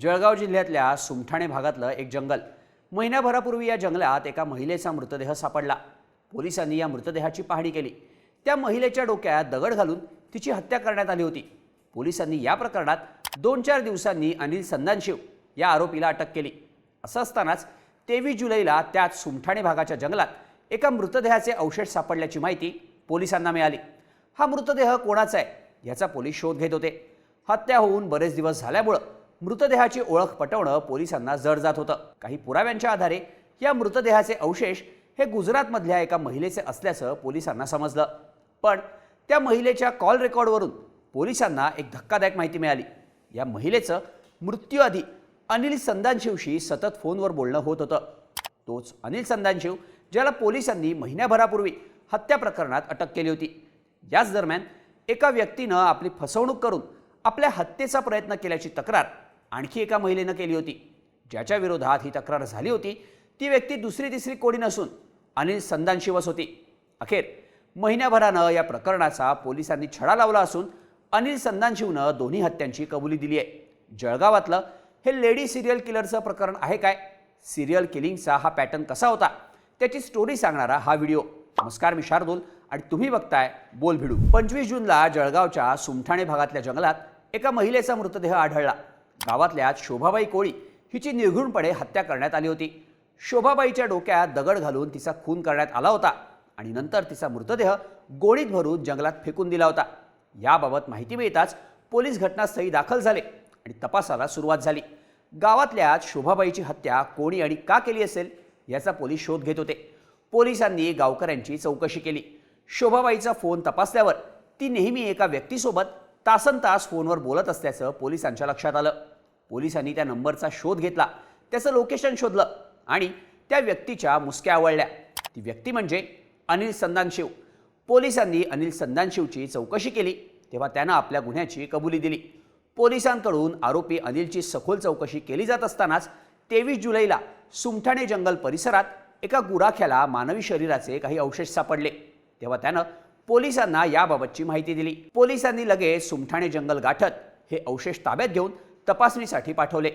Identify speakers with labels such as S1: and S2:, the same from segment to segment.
S1: जळगाव जिल्ह्यातल्या सुमठाणे भागातलं एक जंगल. महिन्याभरापूर्वी या जंगलात एका महिलेचा मृतदेह सापडला. पोलिसांनी या मृतदेहाची पाहणी केली. त्या महिलेच्या डोक्यात दगड घालून तिची हत्या करण्यात आली होती. पोलिसांनी या प्रकरणात दोन चार दिवसांनी अनिल संदानशिव या आरोपीला अटक केली. असं असतानाच तेवीस जुलैला त्याच सुमठाणे भागाच्या जंगलात एका मृतदेहाचे अवशेष सापडल्याची माहिती पोलिसांना मिळाली. हा मृतदेह कोणाचा आहे याचा पोलीस शोध घेत होते. हत्या होऊन बरेच दिवस झाल्यामुळं मृतदेहाची ओळख पटवणं पोलिसांना जड जात होतं. काही पुराव्यांच्या आधारे या मृतदेहाचे अवशेष हे गुजरातमधल्या एका महिलेचे असल्याचं पोलिसांना समजलं. पण त्या महिलेच्या कॉल रेकॉर्डवरून पोलिसांना एक धक्कादायक माहिती मिळाली. या महिलेचं मृत्यूआधी अनिल संदानशिवशी सतत फोनवर बोलणं होत होतं. तोच अनिल संदानशिव ज्याला पोलिसांनी महिन्याभरापूर्वी हत्या प्रकरणात अटक केली होती. याच दरम्यान एका व्यक्तीनं आपली फसवणूक करून आपल्या हत्येचा प्रयत्न केल्याची तक्रार आणखी एका महिलेनं केली होती. ज्याच्या विरोधात ही तक्रार झाली होती. ती व्यक्ती दुसरी तिसरी कोणी नसून अनिल संदानशिवच होती. अखेर महिन्याभरानं या प्रकरणाचा पोलिसांनी छडा लावला असून अनिल संदानशिवनं दोन्ही हत्यांची कबुली दिली आहे. जळगावातलं हे लेडी सिरियल किलरचं प्रकरण आहे काय? सिरियल किलिंगचा हा पॅटर्न कसा होता? त्याची स्टोरी सांगणारा हा व्हिडिओ नमस्कार मी शार्दूल आणि तुम्ही बघताय बोल भिडू पंचवीस जूनला जळगावच्या सुमठाणे भागातल्या जंगलात एका महिलेचा मृतदेह आढळला. गावातल्याच शोभाबाई कोळी हिची निर्घृणपणे हत्या करण्यात आली होती. शोभाबाईच्या डोक्यात दगड घालून तिचा खून करण्यात आला होता आणि नंतर तिचा मृतदेह गोळीत भरून जंगलात फेकून दिला होता. याबाबत माहिती मिळताच पोलीस घटनास्थळी दाखल झाले आणि तपासाला सुरुवात झाली. गावातल्याच शोभाबाईची हत्या कोणी आणि का केली असेल याचा पोलीस शोध घेत होते. पोलिसांनी गावकऱ्यांची चौकशी केली. शोभाबाईचा फोन तपासल्यावर ती नेहमी एका व्यक्तीसोबत तासन तास फोनवर बोलत असल्याचं पोलिसांच्या लक्षात आलं. पोलिसांनी त्या नंबरचा शोध घेतला. त्याचं लोकेशन शोधलं आणि त्या व्यक्तीच्या मुसक्या आवळल्या. ती व्यक्ती म्हणजे अनिल संदानशिव. पोलिसांनी अनिल संदानशिवची चौकशी केली. तेव्हा त्यानं आपल्या गुन्ह्याची कबुली दिली. पोलिसांकडून आरोपी अनिलची सखोल चौकशी केली जात असतानाच तेवीस जुलैला सुमठाणे जंगल परिसरात एका गुराख्याला मानवी शरीराचे काही अवशेष सापडले. तेव्हा त्यानं पोलिसांना याबाबतची माहिती दिली. पोलिसांनी लगेच सुमठाणे जंगल गाठत हे अवशेष ताब्यात घेऊन तपासणीसाठी पाठवले.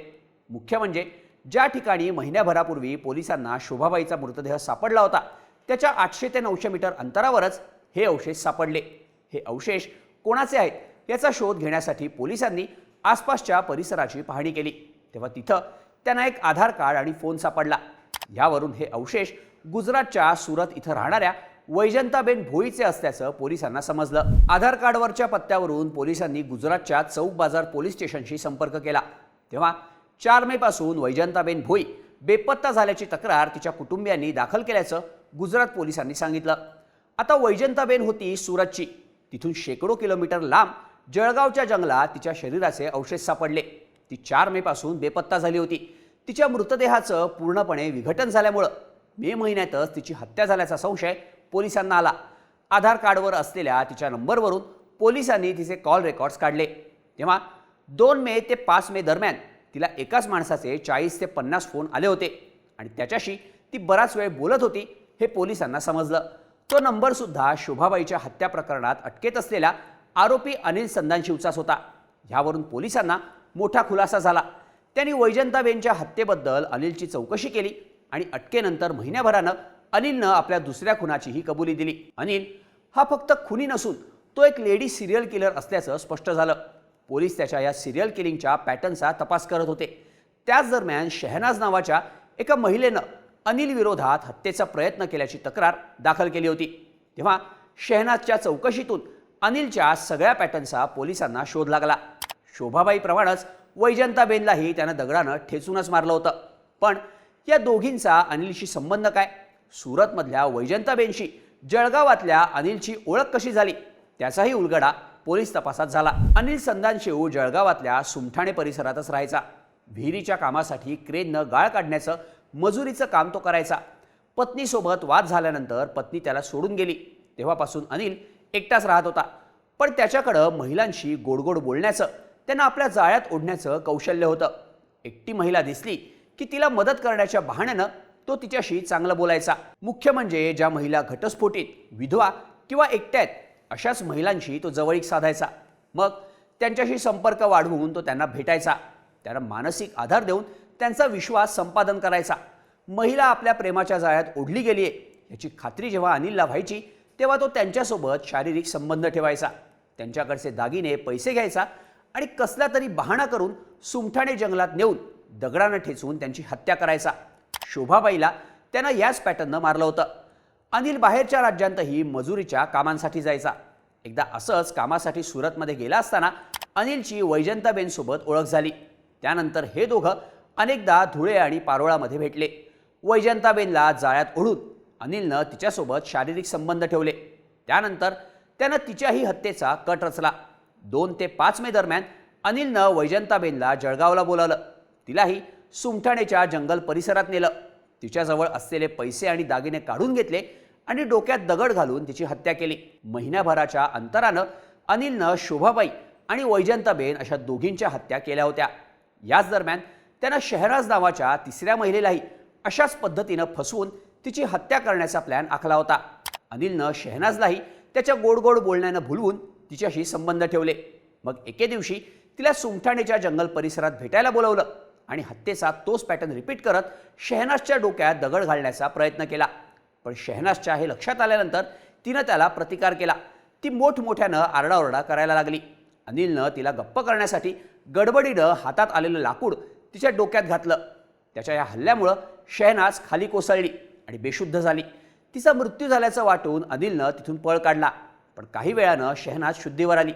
S1: मुख्य म्हणजे ज्या ठिकाणी महिन्याभरापूर्वी पोलिसांना शोभाबाईचा मृतदेह सापडला होता त्याच्या आठशे ते नऊशे मीटर अंतरावरच हे अवशेष सापडले. हे अवशेष कोणाचे आहेत याचा शोध घेण्यासाठी पोलिसांनी आसपासच्या परिसराची पाहणी केली. तेव्हा तिथं त्यांना एक आधार कार्ड आणि फोन सापडला. यावरून हे अवशेष गुजरातच्या सुरत इथं राहणाऱ्या वैजंताबेन भोईचे असल्याचं पोलिसांना समजलं. आधार कार्डवरच्या पत्त्यावरून पोलिसांनी गुजरातच्या चौक बाजार पोलीस स्टेशनशी संपर्क केला. तेव्हा चार मे पासून वैजंताबेन भोई बेपत्ता झाल्याची तक्रार तिच्या कुटुंबियांनी दाखल केल्याचं गुजरात पोलिसांनी सांगितलं. आता वैजंताबेन होती सुरतची. तिथून शेकडो किलोमीटर लांब जळगावच्या जंगलात तिच्या शरीराचे अवशेष सापडले. ती चार मे पासून बेपत्ता झाली होती. तिच्या मृतदेहाचं पूर्णपणे विघटन झाल्यामुळं मे महिन्यातच तिची हत्या झाल्याचा संशय पोलिसांना आला. आधार कार्डवर असलेल्या तिच्या नंबरवरून पोलिसांनी तिचे कॉल रेकॉर्ड्स काढले. तेव्हा दोन मे ते पाच मे दरम्यान तिला एकाच माणसाचे चाळीस ते पन्नास फोन आले होते आणि त्याच्याशी ती बराच वेळ बोलत होती हे पोलिसांना समजलं. तो नंबरसुद्धा शोभाबाईच्या हत्या प्रकरणात अटकेत असलेला आरोपी अनिल संदानशिवचाच होता. ह्यावरून पोलिसांना मोठा खुलासा झाला. त्यांनी वैजंताबेनच्या हत्येबद्दल अनिलची चौकशी केली आणि अटकेनंतर महिन्याभरानं अनिलनं आपल्या दुसऱ्या खुनाचीही कबुली दिली. अनिल हा फक्त खुनी नसून तो एक लेडी सिरियल किलर असल्याचं स्पष्ट झालं. पोलीस त्याच्या या सिरियल किलिंगच्या पॅटर्नचा तपास करत होते. त्याच दरम्यान शहनाज नावाच्या एका महिलेनं अनिल विरोधात हत्येचा प्रयत्न केल्याची तक्रार दाखल केली होती. तेव्हा शहनाजच्या चौकशीतून अनिलच्या सगळ्या पॅटर्नचा पोलिसांना शोध लागला. शोभाबाईप्रमाणेच वैजंताबेनलाही त्यानं दगडानं ठेचूनच मारलं होतं. पण या दोघींचा अनिलशी संबंध काय? सुरतमधल्या वैजंताबेनशी जळगावातल्या अनिलची ओळख कशी झाली? त्याचाही उलगडा पोलीस तपासात झाला. अनिल संदानशेऊ जळगावातल्या सुमठाणे परिसरातच राहायचा. विहिरीच्या कामासाठी क्रेननं गाळ काढण्याचं मजुरीचं काम तो करायचा. पत्नीसोबत वाद झाल्यानंतर पत्नी त्याला सोडून गेली. तेव्हापासून अनिल एकटाच राहत होता. पण त्याच्याकडं महिलांशी गोडगोड बोलण्याचं त्यांना आपल्या जाळ्यात ओढण्याचं कौशल्य होतं. एकटी महिला दिसली की तिला मदत करण्याच्या बहाण्यानं तो तिच्याशी चांगलं बोलायचा. मुख्य म्हणजे ज्या महिला घटस्फोटीत विधवा किंवा एकट्या आहेत अशाच महिलांशी तो जवळीक साधायचा. मग त्यांच्याशी संपर्क वाढवून तो त्यांना भेटायचा. त्यांना मानसिक आधार देऊन त्यांचा विश्वास संपादन करायचा. महिला आपल्या प्रेमाच्या जाळ्यात ओढली गेली आहे याची खात्री जेव्हा अनिलला व्हायची तेव्हा तो त्यांच्यासोबत शारीरिक संबंध ठेवायचा. त्यांच्याकडचे दागिने पैसे घ्यायचा आणि कसला तरी बहाणा करून सुमठाणे जंगलात नेऊन दगडानं ठेचून त्यांची हत्या करायचा. शोभाबाईला त्यानं याच पॅटर्ननं मारलं होतं. अनिल बाहेरच्या राज्यांतही मजुरीच्या कामांसाठी जायचा. एकदा असंच कामासाठी सुरतमध्ये गेला असताना अनिलची वैजंताबेनसोबत ओळख झाली. त्यानंतर हे दोघं अनेकदा धुळे आणि पारोळामध्ये भेटले. वैजंताबेनला जाळ्यात ओढून अनिलनं तिच्यासोबत शारीरिक संबंध ठेवले. त्यानंतर त्यानं तिच्याही हत्येचा कट रचला. दोन ते पाच मे दरम्यान अनिलनं वैजंताबेनला जळगावला बोलावलं. तिलाही सुमठाणेच्या जंगल परिसरात नेलं. तिच्याजवळ असलेले पैसे आणि दागिने काढून घेतले आणि डोक्यात दगड घालून तिची हत्या केली. महिन्याभराच्या अंतरानं अनिलनं शोभाबाई आणि वैजंताबेन अशा दोघींच्या हत्या केल्या होत्या. याच दरम्यान त्यानं शहराज नावाच्या तिसऱ्या महिलेलाही अशाच पद्धतीनं फसवून तिची हत्या करण्याचा प्लॅन आखला होता. अनिलनं शहनाजलाही त्याच्या गोड गोड बोलण्यानं भुलवून तिच्याशी संबंध ठेवले. मग एके दिवशी तिला सुमठाणेच्या जंगल परिसरात भेटायला बोलवलं. आणि हत्येचा तोच पॅटर्न रिपीट करत शहनाजच्या डोक्यात दगड घालण्याचा प्रयत्न केला. पण शहनाजच्या हे लक्षात आल्यानंतर तिनं त्याला प्रतिकार केला. ती मोठमोठ्यानं आरडाओरडा करायला लागली. अनिलनं तिला गप्प करण्यासाठी गडबडीनं हातात आलेलं लाकूड तिच्या डोक्यात घातलं. त्याच्या या हल्ल्यामुळं शहनाज खाली कोसळली आणि बेशुद्ध झाली. तिचा मृत्यू झाल्याचं वाटून अनिलनं तिथून पळ काढला. पण काही वेळानं शहनाज शुद्धीवर आली.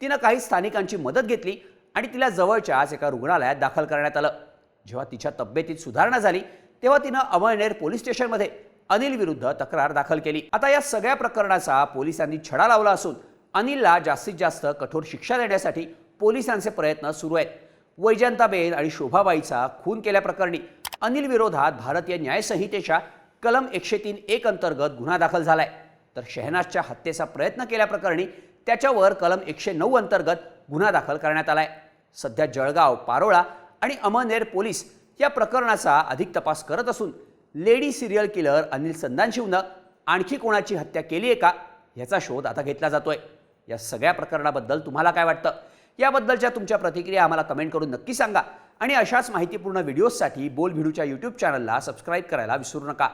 S1: तिनं काही स्थानिकांची मदत घेतली आणि तिला जवळच्याच एका रुग्णालयात दाखल करण्यात आलं. जेव्हा तिच्या तब्येतीत सुधारणा झाली तेव्हा तिनं अमळनेर पोलीस स्टेशनमध्ये अनिल विरुद्ध तक्रार दाखल केली. आता या सगळ्या प्रकरणाचा पोलिसांनी छडा लावला असून अनिलला जास्तीत जास्त कठोर शिक्षा देण्यासाठी पोलिसांचे प्रयत्न सुरू आहेत. वैजंताबेन आणि शोभाबाईचा खून केल्याप्रकरणी अनिल विरोधात भारतीय न्यायसंहितेच्या कलम एकशे तीन एक अंतर्गत गुन्हा दाखल झालाय. तर शहनाजच्या हत्येचा प्रयत्न केल्याप्रकरणी त्याच्यावर कलम एकशे नऊ अंतर्गत गुन्हा दाखल करण्यात आला आहे सध्या जळगाव पारोळा आणि अमळनेर पोलीस या प्रकरणाचा अधिक तपास करत असून लेडी सिरियल किलर अनिल संदानशिवनं आणखी कोणाची हत्या केली आहे का ह्याचा शोध आता घेतला जातोय. या सगळ्या प्रकरणाबद्दल तुम्हाला काय वाटतं? याबद्दलच्या तुमच्या प्रतिक्रिया आम्हाला कमेंट करून नक्की सांगा. आणि अशाच माहितीपूर्ण व्हिडिओजसाठी बोल भिडूच्या यूट्यूब चॅनलला सबस्क्राईब करायला विसरू नका.